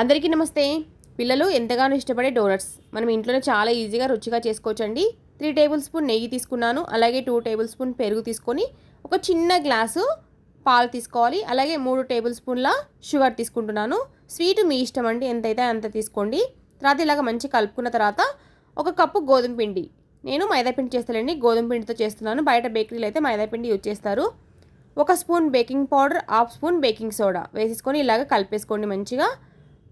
అందరికీ నమస్తే. పిల్లలు ఎంతగానో ఇష్టపడే డోనట్స్. మనం ఇంట్లోనే చాలా ఈజీగా రుచిగా చేసుకోవచ్చండి. త్రీ టేబుల్ స్పూన్ నెయ్యి తీసుకున్నాను. అలాగే టూ టేబుల్ స్పూన్ పెరుగు తీసుకొని ఒక చిన్న గ్లాసు పాలు తీసుకోవాలి. అలాగే మూడు టేబుల్ స్పూన్ల షుగర్ తీసుకుంటున్నాను. స్వీట్ మీ ఇష్టం అండి. ఎంతైతే అంత తీసుకోండి. తర్వాత ఇలాగ మంచి కలుపుకున్న తర్వాత ఒక కప్పు గోధుమ పిండి. నేను మైదా పిండి చేస్తానండి. గోధుమ పిండితో చేస్తున్నాను. బయట బేకరీలో అయితే మైదాపిండి యూజ్ చేస్తారు. ఒక spoon baking powder half spoon baking soda వేసేసుకొని ఇలాగ కలిపేసుకోండి మంచిగా.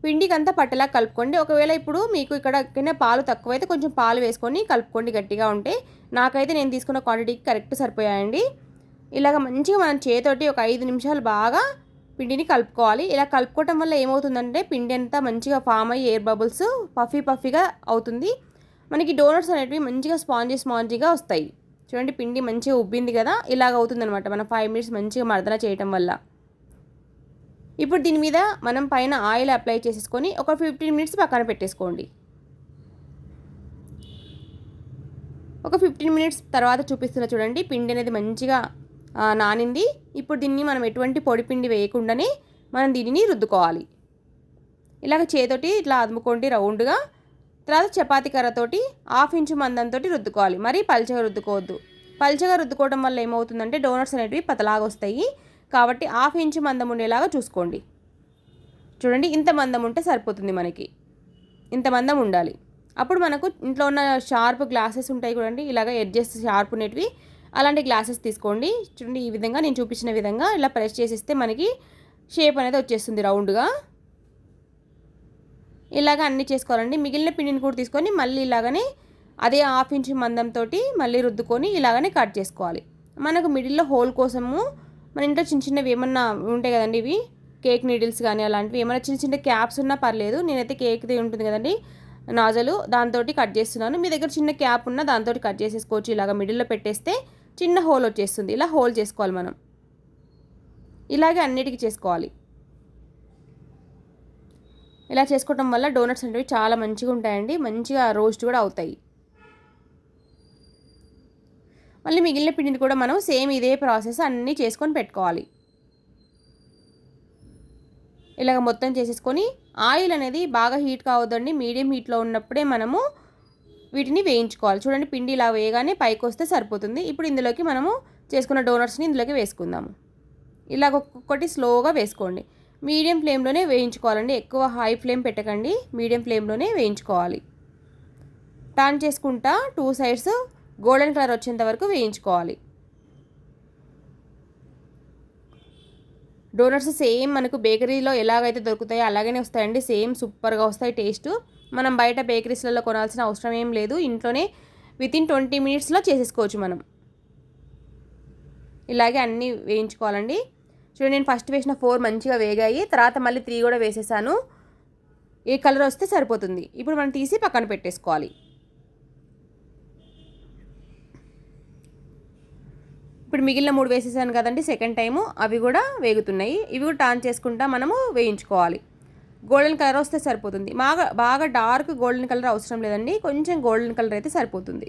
పిండికి అంతా పట్టేలా కలుపుకోండి. ఒకవేళ ఇప్పుడు మీకు ఇక్కడ కింద పాలు తక్కువైతే కొంచెం పాలు వేసుకొని కలుపుకోండి గట్టిగా ఉంటే. నాకైతే నేను తీసుకున్న క్వాంటిటీకి కరెక్ట్ సరిపోయాయండి. ఇలాగ మంచిగా మనం చేతోటి ఒక ఐదు నిమిషాలు బాగా పిండిని కలుపుకోవాలి. ఇలా కలుపుకోవటం వల్ల ఏమవుతుందంటే పిండి అంతా మంచిగా ఫామ్ అయ్యి ఎయిర్ బబుల్స్ పఫీ పఫీగా అవుతుంది. మనకి డోనట్స్ అనేటివి మంచిగా స్పాంజీ స్పాంజీగా వస్తాయి. చూడండి పిండి మంచిగా ఉబ్బింది కదా? ఇలాగ అవుతుందన్నమాట. మనం ఫైవ్ మినిట్స్ మంచిగా మర్దన చేయటం వల్ల. ఇప్పుడు దీని మీద మనం పైన ఆయిల్ అప్లై చేసేసుకొని ఒక ఫిఫ్టీన్ మినిట్స్ పక్కన పెట్టేసుకోండి. ఒక ఫిఫ్టీన్ మినిట్స్ తర్వాత చూపిస్తున్న చూడండి పిండి అనేది మంచిగా నానింది. ఇప్పుడు దీన్ని మనం ఎటువంటి పొడి పిండి వేయకుండానే మనం దీనిని రుద్దుకోవాలి. ఇలాగ చేతోటి ఇట్లా అదుముకోండి రౌండ్గా. తర్వాత చపాతి కర్రతోటి హాఫ్ ఇంచు మందంతో రుద్దుకోవాలి. మరీ పల్చగా రుద్దుకోవద్దు. పల్చగా రుద్దుకోవడం వల్ల ఏమవుతుందంటే డోనట్స్ అనేటివి పతలాగా వస్తాయి కాబట్టి హాఫ్ ఇంచు మందం ఉండేలాగా చూసుకోండి. చూడండి ఇంత మందం ఉంటే సరిపోతుంది మనకి. ఇంత మందం ఉండాలి. అప్పుడు మనకు ఇంట్లో ఉన్న షార్ప్ గ్లాసెస్ ఉంటాయి చూడండి ఇలాగ ఎడ్జెస్ షార్ప్ ఉండేటివి అలాంటి గ్లాసెస్ తీసుకోండి. చూడండి ఈ విధంగా నేను చూపించిన విధంగా ఇలా ప్రెస్ చేసిస్తే మనకి షేప్ అనేది వచ్చేస్తుంది రౌండ్గా. ఇలాగ అన్నీ చేసుకోవాలండి. మిగిలిన పిండిని కూడా తీసుకొని మళ్ళీ ఇలాగనే అదే హాఫ్ ఇంచ్ మందంతో మళ్ళీ రుద్దుకొని ఇలాగనే కట్ చేసుకోవాలి. మనకు మిడిల్లో హోల్ కోసము మన ఇంట్లో చిన్న చిన్నవి ఏమన్నా ఉంటాయి కదండి ఇవి? కేక్ నీడిల్స్ కానీ అలాంటివి. ఏమైనా చిన్న చిన్న క్యాప్స్ ఉన్నా పర్లేదు. నేనైతే కేక్ది ఉంటుంది కదండి నాజలు. దాంతో కట్ చేస్తున్నాను. మీ దగ్గర చిన్న క్యాప్ ఉన్నా దాంతో కట్ చేసేసుకోవచ్చు. ఇలాగ మిడిల్లో పెట్టేస్తే చిన్న హోల్ వచ్చేస్తుంది. ఇలా హోల్ చేసుకోవాలి మనం. ఇలాగే అన్నిటికీ చేసుకోవాలి. ఇలా చేసుకోవటం వల్ల డోనట్స్ అనేవి చాలా మంచిగా ఉంటాయండి. మంచిగా రోస్ట్ కూడా అవుతాయి. మళ్ళీ మిగిలిన పిండిని కూడా మనం సేమ్ ఇదే ప్రాసెస్ అన్నీ చేసుకొని పెట్టుకోవాలి. ఇలాగ మొత్తం చేసేసుకొని ఆయిల్ అనేది బాగా హీట్ కావద్దండి. మీడియం హీట్లో ఉన్నప్పుడే మనము వీటిని వేయించుకోవాలి. చూడండి పిండి ఇలా వేయగానే పైకి వస్తే సరిపోతుంది. ఇప్పుడు ఇందులోకి మనము చేసుకున్న డోనట్స్ని ఇందులోకి వేసుకుందాము. ఇలాగ ఒక్కొక్కటి స్లోగా వేసుకోండి. మీడియం ఫ్లేమ్లోనే వేయించుకోవాలండి. ఎక్కువ హై ఫ్లేమ్ పెట్టకండి. మీడియం ఫ్లేమ్లోనే వేయించుకోవాలి. టర్న్ చేసుకుంటా టూ సైడ్స్ గోల్డెన్ కలర్ వచ్చేంత వరకు వేయించుకోవాలి. డోనట్స్ సేమ్ మనకు బేకరీలో ఎలాగైతే దొరుకుతాయో అలాగనే వస్తాయండి. సేమ్ సూపర్గా వస్తాయి టేస్ట్. మనం బయట బేకరీస్లలో కొనాల్సిన అవసరం ఏం లేదు. ఇంట్లోనే విత్ ఇన్ ట్వంటీ మినిట్స్లో చేసేసుకోవచ్చు మనం. ఇలాగే అన్నీ వేయించుకోవాలండి. చూడండి నేను ఫస్ట్ వేసిన ఫోర్ మంచిగా వేగాయి. తర్వాత మళ్ళీ త్రీ కూడా వేసేసాను. ఏ కలర్ వస్తే సరిపోతుంది. ఇప్పుడు మనం తీసి పక్కన పెట్టేసుకోవాలి. ఇప్పుడు మిగిలిన మూడు వేసేసాను కదండి సెకండ్ టైము అవి కూడా వేగుతున్నాయి. ఇవి కూడా టాన్ చేసుకుంటా మనము వేయించుకోవాలి. గోల్డెన్ కలర్ వస్తే సరిపోతుంది. బాగా బాగా డార్క్ గోల్డెన్ కలర్ అవసరం లేదండి. కొంచెం గోల్డెన్ కలర్ అయితే సరిపోతుంది.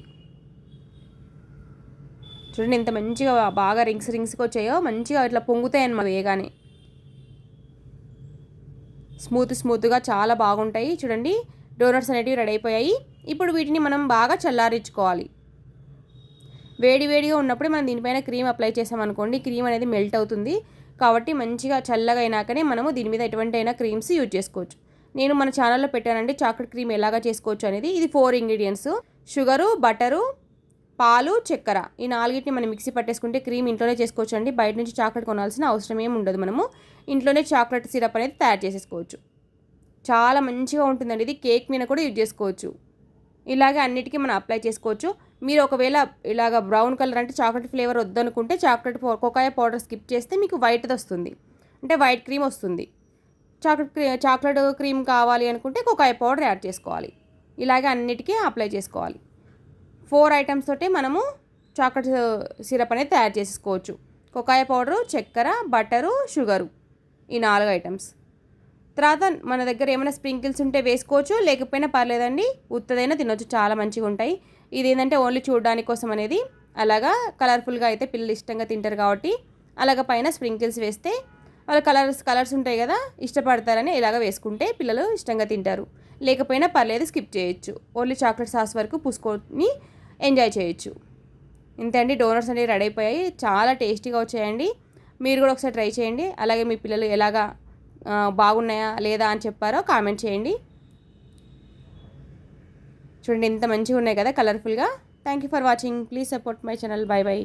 చూడండి ఎంత మంచిగా బాగా రింగ్స్ రింగ్స్కి వచ్చాయో మంచిగా ఇట్లా పొంగుతాయి అన్నమాట వేగానే స్మూత్ స్మూత్గా చాలా బాగుంటాయి. చూడండి డోనట్స్ అనేటివి రెడీ అయిపోయాయి. ఇప్పుడు వీటిని మనం బాగా చల్లారించుకోవాలి. వేడివేడిగా ఉన్నప్పుడు ఉన్నప్పుడే మనం దీనిపైన క్రీమ్ అప్లై చేసామనుకోండి క్రీమ్ అనేది మెల్ట్ అవుతుంది. కాబట్టి మంచిగా చల్లగా అయినాకనే మనము దీని మీద ఎటువంటి అయినా క్రీమ్స్ యూజ్ చేసుకోవచ్చు. నేను మన ఛానల్లో పెట్టానండి చాక్లెట్ క్రీమ్ ఎలాగా చేసుకోవచ్చు అనేది. ఇది ఫోర్ ఇంగ్రీడియంట్స్. షుగరు బటరు పాలు చక్కెర. ఈ నాలుగింటిని మనం మిక్సీ పట్టేసుకుంటే క్రీమ్ ఇంట్లోనే చేసుకోవచ్చు అండి బయట నుంచి చాక్లెట్ కొనాల్సిన అవసరం ఏమి ఉండదు మనము. ఇంట్లోనే చాక్లెట్ సిరప్ అనేది తయారు చేసేసుకోవచ్చు. చాలా మంచిగా ఉంటుందండి. ఇది కేక్ మీద కూడా యూజ్ చేసుకోవచ్చు. ఇలాగే అన్నిటికీ మనం అప్లై చేసుకోవచ్చు. మీరు ఒకవేళ ఇలాగ బ్రౌన్ కలర్ అంటే చాక్లెట్ ఫ్లేవర్ వద్దనుకుంటే చాక్లెట్ కోకాయ పౌడర్ స్కిప్ చేస్తే మీకు వైట్ది వస్తుంది. అంటే వైట్ క్రీమ్ వస్తుంది. చాక్లెట్ క్రీ చాక్లెట్ క్రీమ్ కావాలి అనుకుంటే కోకాయ పౌడర్ యాడ్ చేసుకోవాలి. ఇలాగే అన్నిటికీ అప్లై చేసుకోవాలి. ఫోర్ ఐటమ్స్ తోటి మనము చాక్లెట్ సిరప్ అనేది తయారు చేసుకోవచ్చు. కోకాయ పౌడరు చక్కెర బటరు షుగరు ఈ నాలుగు ఐటమ్స్. తర్వాత మన దగ్గర ఏమైనా స్ప్రింకిల్స్ ఉంటే వేసుకోవచ్చు. లేకపోయినా పర్లేదండి ఉత్తదైనా తినొచ్చు. చాలా మంచిగా ఉంటాయి ఇది ఏంటంటే ఓన్లీ చూడడానికి కోసం అనేది అలాగా కలర్ఫుల్గా అయితే పిల్లలు ఇష్టంగా తింటారు కాబట్టి అలాగ పైన స్ప్రింకిల్స్ వేస్తే వాళ్ళ కలర్స్ కలర్స్ ఉంటాయి కదా ఇష్టపడతారని ఇలాగ వేసుకుంటే పిల్లలు ఇష్టంగా తింటారు. లేకపోయినా పర్లేదు స్కిప్ చేయొచ్చు. ఓన్లీ చాక్లెట్ సాస్ వరకు పూసుకొని ఎంజాయ్ చేయొచ్చు. ఇంతే అండి. డోనట్స్ అనేవి రెడీ అయిపోయాయి. చాలా టేస్టీగా వచ్చాయండి. మీరు కూడా ఒకసారి ట్రై చేయండి. అలాగే మీ పిల్లలు ఎలాగా బాగున్నాయా లేదా అని చెప్పారో కామెంట్ చేయండి. చూడండి ఎంత మంచిగా ఉన్నాయి కదా కలర్ఫుల్గా thank you for watching please support my channel bye bye